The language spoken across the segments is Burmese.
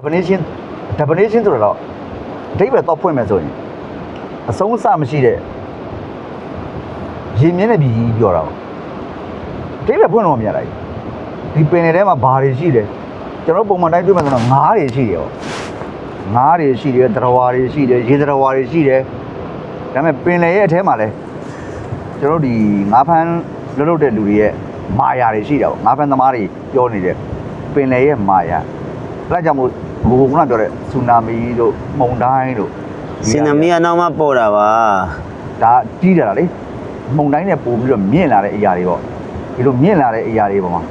definition definition ဆိုတော့အဓိပ္ပာယ်တော့ဖွင့်မယ်ဆိုရင်အဆုံးအစမရှိတဲ့ရင်းမြစ်တဲ့ပြည်ကြီးပြောတာပေါ့အဓိပ္ပာယ်ဖွင့်လို့မရတာကြီးဒီပင်နယ်ထဲမှာဘာတွေရှိတယ်ကျွန်တော်ပုံမှန်တိုင်းတွေ့မှဆိုတော့ငါးတွေရှိတယ်ပေါ့ငါးတွေရှိတယ်တရဝါတွေရှိတယ်ရေတရဝါတွေရှိတယ်ဒါပေမဲ့ပင်လယ်ရဲ့အထဲမှာလဲကျွန်တော်တို့ဒီငါးဖမ်းလွတ်လွတ်တဲ့လူတွေရဲ့မာယာတွေရှိတာပေါ့ငါးဖမ်းသမားတွေပြောနေတဲ့ပင်လယ်ရဲ့မာယာ အဲဒါကြောင့်မို့ဘိုးဘုံကပြောတဲ့ဆူနာမီတို့မုန်တိုင်းတို့စင်နမီကနောက်မှပေါ်တာပါဒါကြီးတယ်လားလေမုန်တိုင်းနဲ့ပို့ပြီးတော့မြင့်လာတဲ့အရာတွေပေါ့ဒီလိုမြင့်လာတဲ့အရာတွေပေါ့မှာ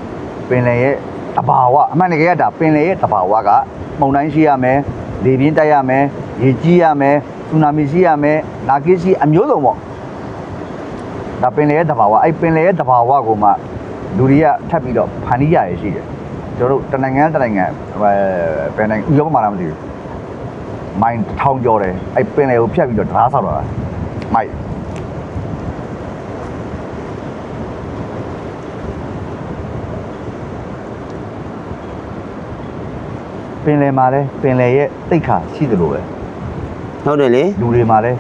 ပင်လယ်ရဲ့တဘာဝအမှန်တကယ်ကဒါပင်လယ်ရဲ့တဘာဝကမုန်တိုင်းရှိရမယ်လေပြင်းတိုက်ရမယ်ရေကြီးရမယ်ဆူနာမီရှိရမယ်နာဂစ်ရှိအမျိုးစုံပေါ့ဒါပင်လယ်ရဲ့တဘာဝအဲ့ပင်လယ်ရဲ့တဘာဝကိုမှလူတွေကထပ်ပြီးတော့ဖန်တီးရရရှိတယ် ကျွန်တော်တို့တနိုင်ငံတနိုင်ငံအဲဘယ်နိုင်ငံဥရောပမှာလားမသိဘူးမိုင်းထောင်ကျော်တယ်အဲ့ပင်လယ်ကိုဖြတ်ပြီးတော့ဓာတ်ဆောက်တော့တာမိုက်ပင်လယ်မှာလဲပင်လယ်ရဲ့တိတ်ခါရှိသလိုပဲဟုတ်တယ်လေလူတွေမှာလဲ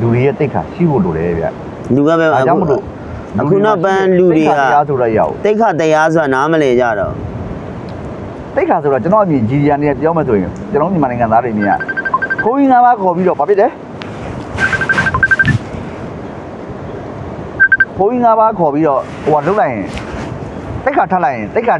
လူတွေရဲ့တိတ်ခါရှိဖို့လိုတယ်ဗျလူကပဲဒါကြောင့်မလို့အခုနောက်ပန်းလူတွေကတိတ်ခါတရားဆိုတော့ရအောင်တိတ်ခတရားဆိုတာနားမလဲကြတော့ တိတ်ခါဆိုတော့ကျွန်တော်အမြင်ကြီးကြီးနေပြောမှဆိုရင်ကျွန်တော်မြန်မာနိုင်ငံသားတွေမြင်ရခိုးကြီးငါးပါးခေါ်ပြီးတော့ဘာဖြစ်တယ်ခိုးကြီးငါးပါးခေါ်ပြီးတော့ဟိုကလုတ်လိုက်ရင်တိတ်ခါထပ်လိုက်ရင်တိတ်ခါ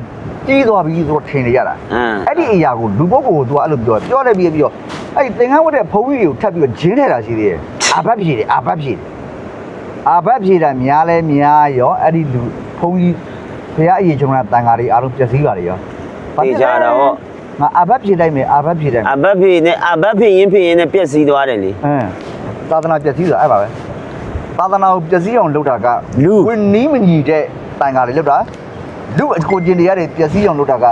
ကြီးသွားပြီဆိုတော့ထင်နေကြတာအင်းအဲ့ဒီအရာကိုလူပုဂ္ဂိုလ်ကသူကအဲ့လိုပြောပြောလိုက်ပြီးပြီးတော့အဲ့ဒီသင်္ကန်းဝတ်တဲ့ဘုံကြီးတွေကိုထပ်ပြီးတော့ဂျင်းထဲတာရှိသေးတယ်အာဘတ်ဖြေတယ်အာဘတ်ဖြေတယ်အာဘတ်ဖြေတာများလဲများရောအဲ့ဒီလူဘုံကြီးဘုရားအရေးချုံတာတန်ဃာတွေအားလုံးပျက်စီးပါလေရော သိကြတာဟောငါအာဘတ်ဖြေတိုင်းမယ်အာဘတ်ဖြေတိုင်းမယ်အဘတ်ဖေနဲ့အဘတ်ဖေရင်ဖေရင်နဲ့ပြက်စီးသွားတယ်လေအင်းသာသနာပျက်စီးဆိုတာအဲ့ပါပဲသာသနာကိုပျက်စီးအောင်လုပ်တာကလူဝင်းနီးမညီတဲ့တန်ဃာတွေလုပ်တာလူအကိုကျင်တရားတွေပျက်စီးအောင်လုပ်တာက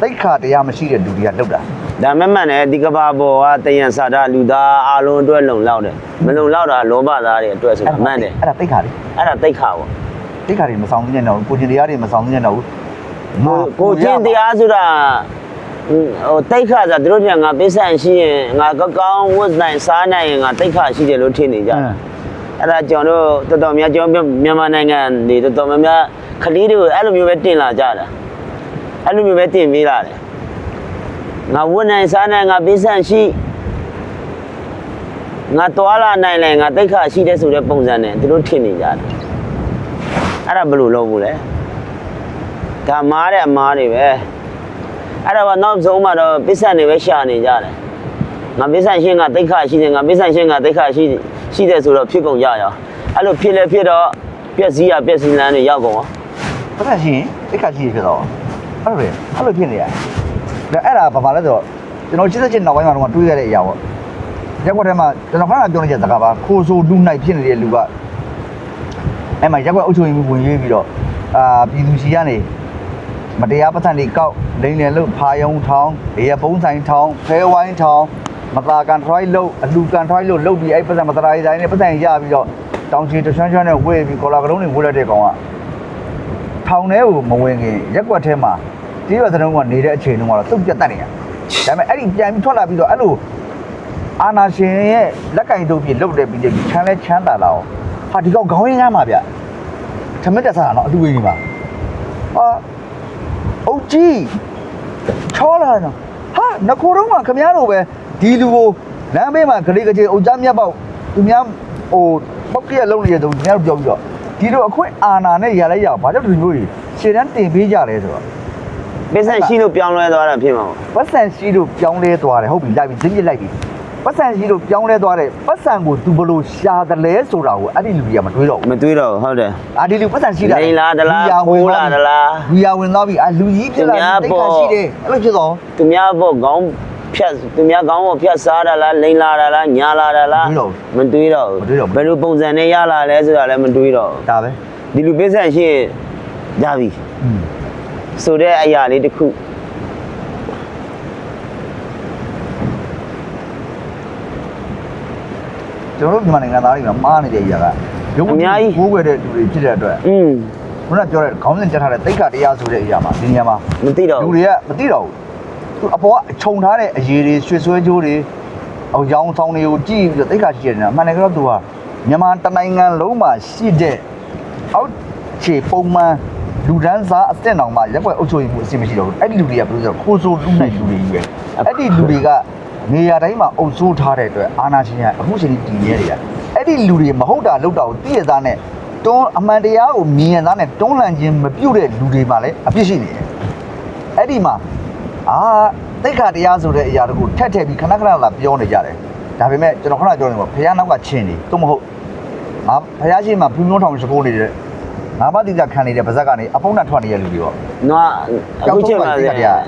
တိတ်ခါတရားမရှိတဲ့လူတွေကလုပ်တာဒါမဲ့မှန်တယ်ဒီကဘာပေါ်ကတယံစာဒလူသားအလုံးအတွက်လုံလောက်တယ်မလုံလောက်တာလောဘသားတွေအတွက်ဆိုတာမှန်တယ်အဲ့ဒါတိတ်ခါတွေအဲ့ဒါတိတ်ခါပေါ့တိတ်ခါတွေမဆောင်သင့်တော့ဘူးကိုကျင်တရားတွေမဆောင်သင့်တော့ဘူး ကိုကိုချင်းတရားဆိုတာဟိုတိတ်ခါဆိုတာတို့ပြန်ငါပိဿန်ရှိရင်ငါကောကောင်းဝတ်နိုင်စားနိုင်ရင်ငါတိတ်ခါရှိတယ်လို့ထင်နေကြတယ်အဲ့ဒါကျွန်တော်တို့တော်တော်များကျွန်တော်မြန်မာနိုင်ငံနေတော်တော်များများကလေးတွေကိုအဲ့လိုမျိုးပဲတင်လာကြတာအဲ့လိုမျိုးပဲတင်ပေးလာတယ်ငါဝတ်နိုင်စားနိုင်ငါပေးဆန့်ရှိငါသွားလာနိုင်လဲငါတိတ်ခါရှိတဲ့ဆိုတဲ့ပုံစံနဲ့သူတို့ထင်နေကြတယ်အဲ့ဒါဘယ်လိုလုပ်ဘူးလဲ ဒါမားတဲ့အမားတွေပဲအဲ့ဒါကနောက်ဆုံးမှတော့ပစ္စံတွေပဲရှာနေကြတယ်ငါပစ္စံရှင်းကတိတ်ခရှိတယ်ငါပစ္စံရှင်းကတိတ်ခရှိရှိတယ်ဆိုတော့ဖြစ်ကုန်ကြရအောင်အဲ့လိုဖြစ်လဲဖြစ်တော့ပြက်စီးရပြက်စီးလန်းတွေရောက်ကုန်အောင်ပတ်သက်ရှိရင်တိတ်ခါရှိရဖြစ်တော့အဲ့လိုပဲအဲ့လိုဖြစ်နေရတယ်ဒါအဲ့ဒါဘာမှလဲဆိုတော့ကျွန်တော်ရှင်းတဲ့ချင်းနောက်ပိုင်းမှာတော့တွေးရတဲ့အရာပေါ့ရက်ွက်ထဲမှာကျွန်တော်ခဏပြောနေချက်စကားပါခိုးဆိုလူနိုင်ဖြစ်နေတဲ့လူကအဲ့မှာရက်ွက်အုပ်ချုပ်ရေးမှုဝင်ရွေးပြီးတော့အာပြည်သူစီကနေ မတရားပတ်သက်တွေကောက်လိန်လည်လို့ဖာယုံထောင်းရေရပုံးဆိုင်ထောင်းဖဲဝိုင်းထောင်းမသာကန်ထရိုက်လို့အလူကန်ထရိုက်လို့လုတ်ပြီးအဲ့ပတ်သက်မတရားတိုင်းနဲ့ပတ်သက်ရပြီးတော့တောင်ချီတချမ်းချမ်းနဲ့ဝေးပြီးကော်လာကလုံးတွေဝေးလိုက်တဲ့ကောင်ကထောင်ထဲကိုမဝင်ခင်ရက်ကွက်ထဲမှာကြေးရွာသတုံးကနေတဲ့အချိန်တုန်းကတော့သူ့ပြတ်တက်နေရဒါပေမဲ့အဲ့ဒီပြန်ပြီးထွက်လာပြီးတော့အဲ့လိုအာနာရှင်ရဲ့လက်ကင်တို့ပြလုတ်တယ်ပြီးတယ်ချမ်းလဲချမ်းသာလာအောင်ဟာဒီကောင်ခေါင်းရင်းကမ်းပါဗျထမက်တက်စားတာနော်အတူဝေးနေပါဟာ အုတ်ကြီးချောလာနော်ဟာနခိုတော့ကခမရတို့ပဲဒီလူကိုလမ်းဘေးမှာဂလေးကကြီးအုတ်ကြားမြတ်ပေါက်သူများဟိုပောက်ကရလုံးနေတဲ့သူများတို့ပြောပြီးတော့ဒီလိုအခွင့်အာဏာနဲ့ရလိုက်ရအောင်ဘာကြောင့်ဒီလိုမျိုးကြီးရှေ့တန်းတင်ပေးကြလဲဆိုတော့ပစ္စံရှိလို့ပြောင်းလဲသွားတာဖြစ်မှာပေါ့ပတ်စံရှိလို့ပြောင်းလဲသွားတယ်ဟုတ်ပြီလိုက်ပြီဇင်းပြစ်လိုက်ပြီ ပတ်စံရှိလို့ပြောင်းလဲသွားတယ်ပတ်စံကိုသူဘလို့ရှာတယ်လဲဆိုတာကိုအဲ့ဒီလူကြီးကမတွေးတော့ဘူးမတွေးတော့ဘူးဟုတ်တယ်အာဒီလူပတ်စံရှိတာလိန်လာသလားလူရဝင်ခိုးလာသလားလူရဝင်သွားပြီအာလူကြီးဖြစ်လာသူများတိတ်ပေါ့ခါရှိတယ်အဲ့လိုဖြစ်သွားသူများပေါ့ခေါင်းဖြတ်သူများခေါင်းကိုဖြတ်စားတာလားလိန်လာတာလားညာလာတာလားမတွေးတော့ဘူးဘယ်လိုပုံစံနဲ့ရလာလဲဆိုတာလည်းမတွေးတော့ဒါပဲဘူးဒီလူပစ္စံရှိရင်ရပြီอืมဆိုတဲ့အရာလေးတစ်ခု ကျွန်တော်တို့မြန်မာနိုင်ငံသားတွေကမှားနေတဲ့အရာကရုပ်ဝတ္ထုဘိုးွယ်တဲ့လူတွေဖြစ်တဲ့အတွက်อืมခုနကပြောတဲ့ခေါင်းစဉ်တက်ထားတဲ့တိတ်ခါတရားဆိုတဲ့အရာမှာဒီနေရာမှာမသိတော့လူဘူးတွေကမသိတော့ဘူးသူအပေါ်ကခြုံထားတဲ့အရေးတွေရွှေဆွဲကြိုးတွေအောရောင်ဆောင်တွေကိုကြည့်ပြီးတော့တိတ်ခါရှိရတယ်နော်အမှန်တကယ်တော့သူကမြန်မာတနိုင်ငံလုံးမှာရှိတဲ့အောက်ခြေပုံမှန်လူဒန်းစားအစ်စ်တောင်မှရက်ွက်အုပ်ချုပ်မှုအဆင်မရှိတော့ဘူးအဲ့ဒီလူတွေကဘယ်လိုဆိုခိုးဆိုးလူနိုင်လူတွေကြီးပဲအဲ့ဒီလူတွေက နေရာတိုင်းမှာအုပ်ဆိုးထားတဲ့အတွက်အာဏာရှင်ကအခုချိန်ထိတည်နေရတယ်အဲ့ဒီလူတွေမဟုတ်တာလောက်တာကိုသိရသားနဲ့တွန်းအမှန်တရားကိုမြင်ရသားနဲ့တွန်းလှန်ခြင်းမပြုတ်တဲ့လူတွေမှလည်းအပြစ်ရှိနေတယ်အဲ့ဒီမှာအာတိတ်ခါတရားဆိုတဲ့အရာတခုထက်ထက်ပြီးခဏခဏလာပြောနေကြတယ်ဒါပေမဲ့ကျွန်တော်ခဏပြောနေပါဘုရားနောက်ကချင်းနေသို့မဟုတ်ငါဘုရားရှိခိုးမှာဖူးမျိုးထောင်စကိုးနေတဲ့ငါမတိကျခံနေတဲ့ဗဇက်ကနေအပုံနဲ့ထွက်နေတဲ့လူတွေပေါ့နွားအခုချိန်မှာကြောက်တော့ပါတိတ်ခါတရား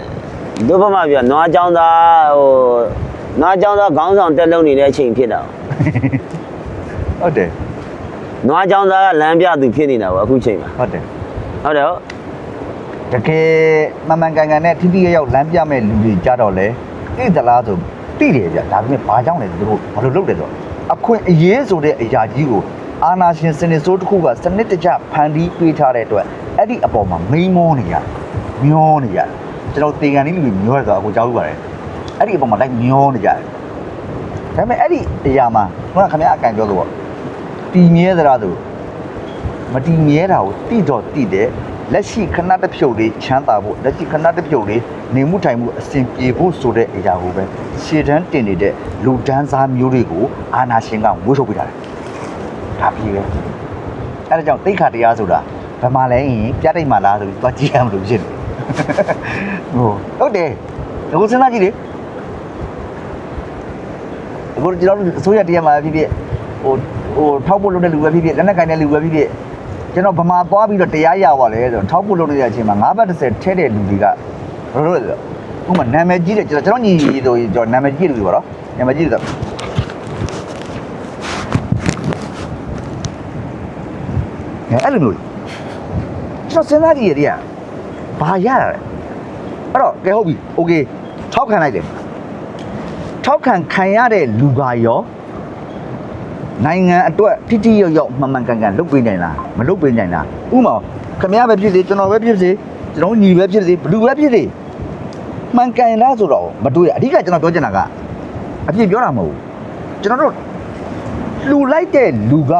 ဒုဗမာပြနွားចောင်းသားဟို နွားចောင်းသားခေါင်းဆောင်တက်လုံးနေတဲ့အချိန်ဖြစ်တာဟုတ်တယ်နွားចောင်းသားကလမ်းပြသူဖြစ်နေတာပေါ့အခုချိန်မှာဟုတ်တယ်ဟုတ်တယ်ဟုတ်တကယ်မမှန်ကန်ကန်နဲ့ထိထိရောက်ရောက်လမ်းပြမဲ့လူတွေကြတော့လေတိသလားဆိုတိတယ်ဗျဒါပေမဲ့ဘာကြောင့်လဲသူတို့ဘာလို့လုပ်တယ်ဆိုတော့အခွင့်အရေးဆိုတဲ့အရာကြီးကိုအာနာရှင်စနစ်ဆိုးတစ်ခုကစနစ်တကျဖန်တီးပေးထားတဲ့အတွက်အဲ့ဒီအပေါ်မှာမိန်မောနေရမျောနေရကျွန်တော်တေကန်လေးလူတွေမျောရဆိုတော့အခုကြောက်ဥပါတယ် အဲ့ဒီအပေါ်မှာလိုက်မျောနေကြတယ်ဒါပေမဲ့အဲ့ဒီအရာမှာခုနကခင်ဗျားအကန်ပြောလို့ပေါ့တည်မြဲသလားဆိုမတည်မြဲတာကိုတိတော့တိတယ်လက်ရှိခဏတစ်ဖြုတ်လေးချမ်းသာဖို့လက်ရှိခဏတစ်ဖြုတ်လေးနေမှုထိုင်မှုအစဉ်ပြေဖို့ဆိုတဲ့အရာကိုပဲရှေ့တန်းတင်နေတဲ့လူဒန်းစားမျိုးတွေကိုအာနာရှင်ကဝှေ့ထုတ်ပေးတာတယ်ဒါပြေပဲအဲဒါကြောင့်တိတ်ခါတရားဆိုတာဘယ်မှာလဲရင်ပြတိတ်မှာလားဆိုပြီးသွားကြည့်ရမလို့ဖြစ်တယ်ဟိုဟုတ်တယ်အခုစဉ်းစားကြည့်လေ အခုကျွန်တော်တို့အစိုးရတရားမှာဖြစ်ဖြစ်ဟိုဟိုထောက်ဖို့လုပ်တဲ့လူပဲဖြစ်ဖြစ်လက်နက်ကင်တဲ့လူပဲဖြစ်ဖြစ် ကျွန်တော်ဗမာသွားပြီးတော့တရားရပါလေဆိုတော့ထောက်ဖို့လုပ်နေတဲ့အချိန်မှာ9ဘတ်30ထဲတဲ့လူတွေကဘယ်လိုလဲဥမာနာမည်ကြီးတယ်ကျွန်တော်ကျွန်တော်ညီဆိုရင်ကျွန်တော်နာမည်ကြီးတယ်လူတွေပါတော့နာမည်ကြီးတယ်ဆိုအဲအဲ့လိုမျိုးကျွန်တော်စဉ်းစားကြည့်ရတဲ့ကဘာရတာလဲအဲ့တော့ကဲဟုတ်ပြီโอเคထောက်ခံလိုက်တယ် ထောက်ခံခံရတဲ့လူကရောနိုင်ငံအတွက်ထိထိရောက်ရောက်မှန်မှန်ကန်ကန်လုပ်ပေးနိုင်လားမလုပ်ပေးနိုင်လားဥပမာခမရပဲဖြစ်စေကျွန်တော်ပဲဖြစ်စေကျွန်တော်ညီပဲဖြစ်စေဘလူပဲဖြစ်စေမှန်ကန်လားဆိုတော့မတွေ့ရအဓိကကျွန်တော်ပြောချင်တာကအပြစ်ပြောတာမဟုတ်ဘူးကျွန်တော်တို့လှူလိုက်တဲ့လူက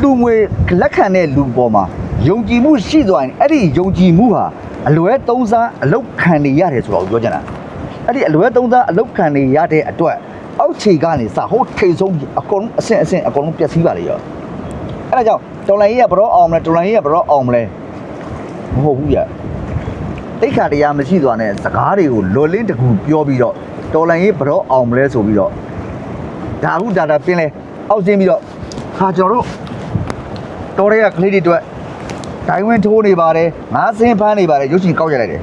လှူငွေလက်ခံတဲ့လူပေါ်မှာယုံကြည်မှုရှိသွားရင်အဲ့ဒီယုံကြည်မှုဟာအလွဲသုံးစားအလောက်ခံနေရတယ်ဆိုတော့ပြောချင်တာ အဲ့ဒီအလွဲသုံးစားအလောက်ခံနေရတဲ့အတွက်အောက်ခြေကနေစဟိုထိတ်ဆုံးအကုန်လုံးအဆင့်အဆင့်အကုန်လုံးပျက်စီးပါလေရောအဲ့ဒါကြောင့်တော်လိုင်းကြီးကဘရောအောင်မလဲတော်လိုင်းကြီးကဘရောအောင်မလဲမဟုတ်ဘူးရတိတ်ခါတရားမရှိသွားတဲ့စကားတွေကိုလွတ်လင်းတကူပြောပြီးတော့တော်လိုင်းကြီးဘရောအောင်မလဲဆိုပြီးတော့ဒါဟုဒါတာပင်းလဲအောက်ဆင်းပြီးတော့ဟာကျွန်တော်တို့တော်ရဲကကလေးတွေအတွက်ဒိုင်းဝင်းထိုးနေပါတယ်ငါးစင်းဖမ်းနေပါတယ်ရုပ်ရှင်ကောက်ရလိုက်တယ်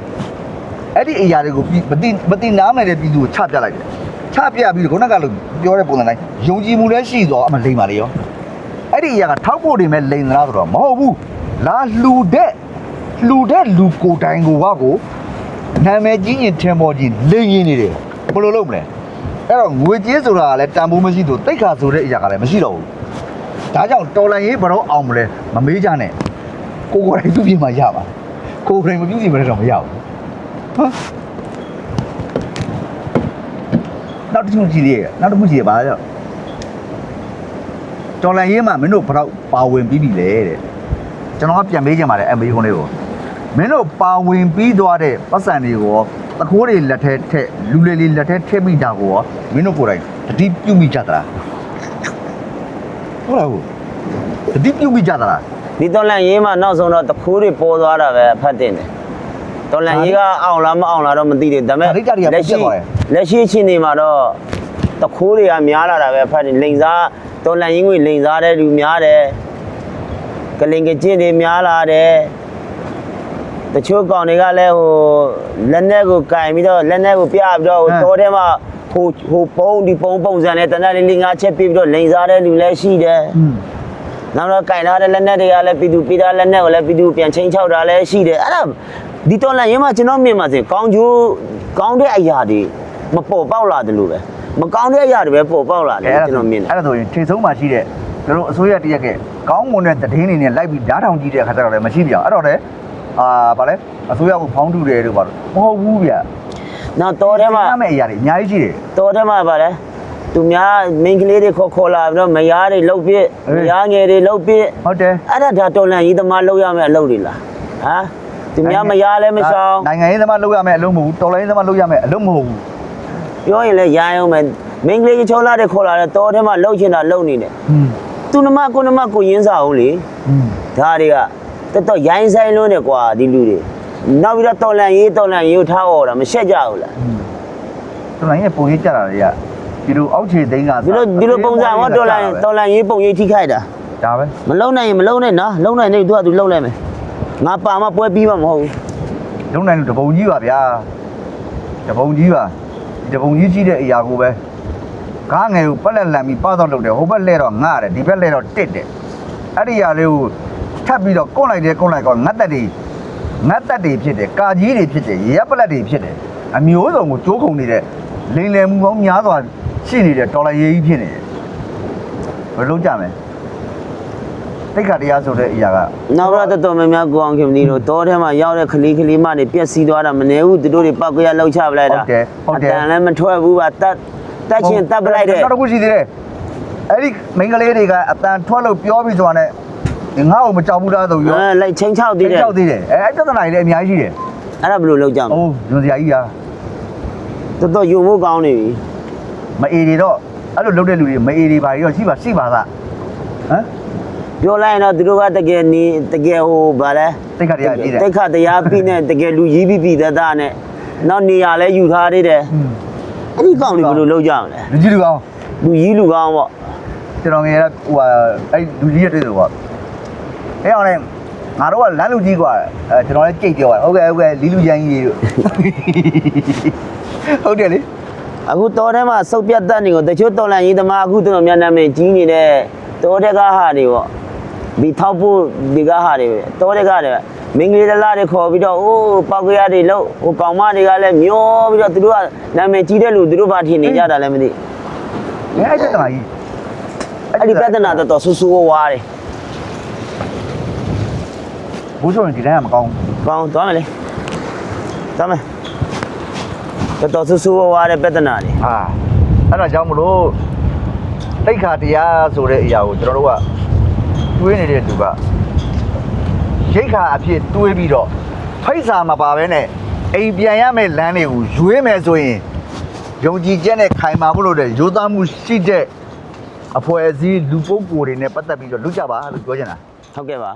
အဲ့ဒီအရာတွေကိုပြီးမတိမတိနားမလဲတဲ့ပြည်သူကိုချပြလိုက်တယ်ချပြပြီးတော့ခုနကလိုပြောတဲ့ပုံစံတိုင်းယုံကြည်မှုလည်းရှိတော့အမလိမ့်ပါလေရောအဲ့ဒီအရာကထောက်ဖို့နေမဲ့လိန်သလားဆိုတော့မဟုတ်ဘူးလာလှူတဲ့လှူတဲ့လူကိုယ်တိုင်ကိုကကိုနာမည်ကြီးရင်ထင်ပေါ်ကြီးလိန်ရင်နေတယ်ဘယ်လိုလုပ်မလဲအဲ့တော့ငွေကြေးဆိုတာကလည်းတန်ဖိုးမရှိသူတိတ်ခါဆိုတဲ့အရာကလည်းမရှိတော့ဘူးဒါကြောင့်တော်လန်ရေးဘတော့အောင်မလဲမမေးကြနဲ့ကိုယ်ကိုယ်တိုင်သူ့ပြင်မှာရပါကိုယ်ကိုယ်တိုင်မပြုစီမလဲတော့မရဘူး ဟာနောက်တစ်ခုကြည့်သေးရဲ့နောက်တစ်ခုကြည့်ရပါတော့တော်လန်ရေးမှာမင်းတို့ဘယ်တော့ပါဝင်ပြီးပြီလဲတဲ့ကျွန်တော်ကပြန်မေးချင်ပါတယ်အမေခွန်းလေးကိုမင်းတို့ပါဝင်ပြီးသွားတဲ့ပတ်စံတွေကိုရောတခိုးတွေလက်ထဲထက်လူလေးလေးလက်ထဲထည့်မိတာကိုရောမင်းတို့ကိုယ်တိုင်တတိပြုမိကြသလားဟုတ်လားဟုတ်တတိပြုမိကြသလားဒီတော်လန်ရေးမှာနောက်ဆုံးတော့တခိုးတွေပေါ်သွားတာပဲဖတ်တင်တယ် တော်လန်ရေးကအောင်လားမအောင်လားတော့မသိသေးဘူးဒါပေမဲ့ဒါရိတ်တာတွေကလက်ရှိပြတ်သွားတယ်လက်ရှိအချိန်တွေမှာတော့တခိုးတွေကများလာတာပဲဖတ်တင်လိန်စားတော်လန်ရေးငွေလိန်စားတဲ့လူများတယ်ကလင်ကကျင့်တွေများလာတယ်တချို့ကောင်တွေကလည်းဟိုလက်နဲ့ကိုကင်ပြီးတော့လက်နဲ့ကိုပြပြီးတော့ဟိုဟမ်တော်ထဲမှာဟိုဟိုပုံးဒီပုံးပုံစံနဲ့တနက်လေးလေးငါချက်ပြီးတော့လိန်စားတဲ့လူလည်းရှိတယ်อืมနောက်တော့ကင်ထားတဲ့လက်နက်တွေကလည်းပြည်သူပြည်သားလက်နက်ကိုလည်းပြည်သူပြန်ချင်းချောက်တာလည်းရှိတယ်အဲ့ဒါ ဒီတော်လန်ရင်းမှာကျွန်တော်မြင်ပါစေကောင်းကျိုးကောင်းတဲ့အရာတွေမပေါ်ပေါက်လာတယ်လို့ပဲမကောင်းတဲ့အရာတွေပဲပေါ်ပေါက်လာတယ်လို့ကျွန်တော်မြင်တယ်အဲ့ဒါဆိုရင်ထိတ်ဆုံးမှရှိတဲ့ကျွန်တော်အစိုးရတရက်ကကောင်းမွန်တဲ့တည်င်းနေနဲ့လိုက်ပြီးဓာတ်ထောင်ကြည့်တဲ့အခါကျတော့လည်းမရှိပြန်အဲ့တော့လေအာဗာလဲအစိုးရကိုဖောင်းတူတယ်လို့ပါတော့မဟုတ်ဘူးဗျနောက်တော်ထဲမှာရမယ့်အရာတွေအများကြီးရှိတယ်တော်ထဲမှာပါလေသူများမိန်းကလေးတွေခေါ်ခေါ်လာပြီးတော့မယားတွေလှုပ်ပြစ်အေးမယားငယ်တွေလှုပ်ပြစ်ဟုတ်တယ်အဲ့ဒါဒါတော်လန်ကြီးသမားလှုပ်ရမယ့်အလုပ်တွေလားဟမ် သူများမရလဲမရှောင်နိုင်ငံရေးသမားလုပ်ရမယ်အလုပ်မဟုတ်ဘူးတော်လိုင်းသမားလုပ်ရမယ်အလုပ်မဟုတ်ဘူးပြောရင်လည်းရိုင်းအောင်မယ်မင်းကလေးချောလာတဲ့ခေါ်လာတဲ့တော်ထဲမှာလှုပ်ချင်တာလှုပ်နေတယ်သူနမကိုနမကိုရင်းစားအောင်လေဒါတွေကတော်တော်ရိုင်းဆိုင်လွန်းတယ်ကွာဒီလူတွေနောက်ပြီးတော့တော်လန်ရေးတော်လန်ရေးကိုထားအောင်တာမရှက်ကြဘူးလားတော်လန်ရေးပုံရေးကြတာတွေကဒီလိုအောက်ခြေသိန်းကဒီလိုဒီလိုပုံစံဟောတော်လန်တော်လန်ရေးပုံရေးထိခိုက်တာဒါပဲမလုံနိုင်ရင်မလုံနဲ့နော်လုံနိုင်နေသူကသူလုံလိုက်မယ် ငါပါမပွဲပြီးမှမဟုတ်ဘူးလုံးနိုင်လို့တပုံကြီးပါဗျာတပုံကြီးပါဒီတပုံကြီးကြီးတဲ့အရာကိုပဲကားငယ်ကိုပက်လက်လန်ပြီးပါတော့လုပ်တယ်ဟိုဘက်လဲတော့ငားတယ်ဒီဘက်လဲတော့တစ်တယ်အဲ့ဒီအရာလေးကိုထပ်ပြီးတော့ကုန်းလိုက်တယ်ကုန်းလိုက်ကောငတ်တက်တွေငတ်တက်တွေဖြစ်တယ်ကာကြီးတွေဖြစ်တယ်ရက်ပလက်တွေဖြစ်တယ်အမျိုးစုံကိုကျိုးခုန်နေတဲ့လိန်လယ်မှုပေါင်းများစွာရှိနေတဲ့ဒေါ်လာရေးကြီးဖြစ်နေတယ်ဘယ်လိုကြမလဲ တိတ်ခါတရားဆိုတဲ့အရာကနောက်တော့တော်တော်များများကိုအောင်ခင်မနီတို့တောထဲမှာရောက်တဲ့ခလီခလီမတွေပြက်စီးသွားတာမနေဘူးသူတို့တွေပောက်ကရလောက်ချပလိုက်တာဟုတ်တယ်ဟုတ်တယ်အတန်လည်းမထွက်ဘူးပါတတ်တတ်ချင်းတတ်ပလိုက်တယ်နောက်တစ်ခုရှိသေးတယ်အဲ့ဒီမိန်းကလေးတွေကအတန်ထွက်လို့ပြောပြီးဆိုတာနဲ့ငါ့ကိုမကြောက်ဘူးလားဆိုပြီးအဲလိုက်ချင်းချောက်သေးတယ်ကြောက်သေးတယ်အဲအဲ့ပြဿနာတွေလည်းအများကြီးရှိတယ်အဲ့ဒါဘယ်လိုလုပ်ကြမလဲအိုးညွန်စရာကြီးဟာတော်တော်ယူဖို့ကောင်းနေပြီမအေတွေတော့အဲ့လိုလုပ်တဲ့လူတွေမအေတွေပါပြီးတော့ရှိပါရှိပါသားဟမ် ပြောလိုက်ရင်တော့သူတို့ကတကယ်နေတကယ်ဟိုဗာလဲ တိတ်ခါတရားပြည့်တယ် တိတ်ခတရားပြီးနဲ့တကယ်လူကြီးပြီးပြီးသက်သက်နဲ့နောက်နေရာလဲယူထားသေးတယ် อืม အဲ့ဒီကောင်တွေဘယ်လိုလုပ်ကြမလဲ လူကြီးလူကောင်း လူကြီးလူကောင်းပေါ့ ကျွန်တော်ငယ်ရဟိုဟာအဲ့လူကြီးရဲ့တွေ့ဆိုပေါ့အဲ့အောင်လေငါတို့ကလမ်းလူကြီးกว่าအဲကျွန်တော်လည်းကြိတ်ပြောပါဟုတ်ကဲ့ဟုတ်ကဲ့လီလူရန်ကြီးတွေဟုတ်တယ်လေ အခုတော်ထဲမှာစုပ်ပြတ်တက်နေကိုတချို့တော်လန်ရေးသမားအခုသူတို့မျက်နှာမင်းကြီးနေတဲ့တော်တဲ့ကဟာတွေပေါ့ ဒီထောက်ဖို့ဒီကဟာတွေပဲတော်တဲ့ကတွေမင်္ဂလာလာတွေခေါ်ပြီးတော့အိုးပောက်ကရတွေလို့ဟိုကောင်မတွေကလည်းမျောပြီးတော့သူတို့ကနာမည်ကြီးတဲ့လူသူတို့ဘာထင်နေကြတာလဲမသိအဲအဲ့ပြဿနာကြီးအဲ့ဒီပြဿနာတော်တော်ဆူဆူဝါးဝါးတယ်ဘိုးချုံဒီတိုင်းကမကောင်းကောင်းသွားမယ်လေသွားမယ်တော်တော်ဆူဆူဝါးဝါးတဲ့ပြဿနာတွေဟာအဲ့တော့ကြောင့်မလို့တိတ်ခါတရားဆိုတဲ့အရာကိုကျွန်တော်တို့က တွေးနေတဲ့သူကရိတ်ခါအဖြစ်တွေးပြီးတော့ဖိတ်စာမပါဘဲနဲ့အိမ်ပြန်ရမယ့်လမ်းတွေကိုရွေးမယ်ဆိုရင်ယုံကြည်ချက်နဲ့ခိုင်မာဖို့လို့တဲ့ရိုးသားမှုရှိတဲ့အဖွဲ့အစည်းလူပုဂ္ဂိုလ်တွေနဲ့ပတ်သက်ပြီးတော့လူကြပါလို့ပြောချင်တာဟုတ်ကဲ့ပါ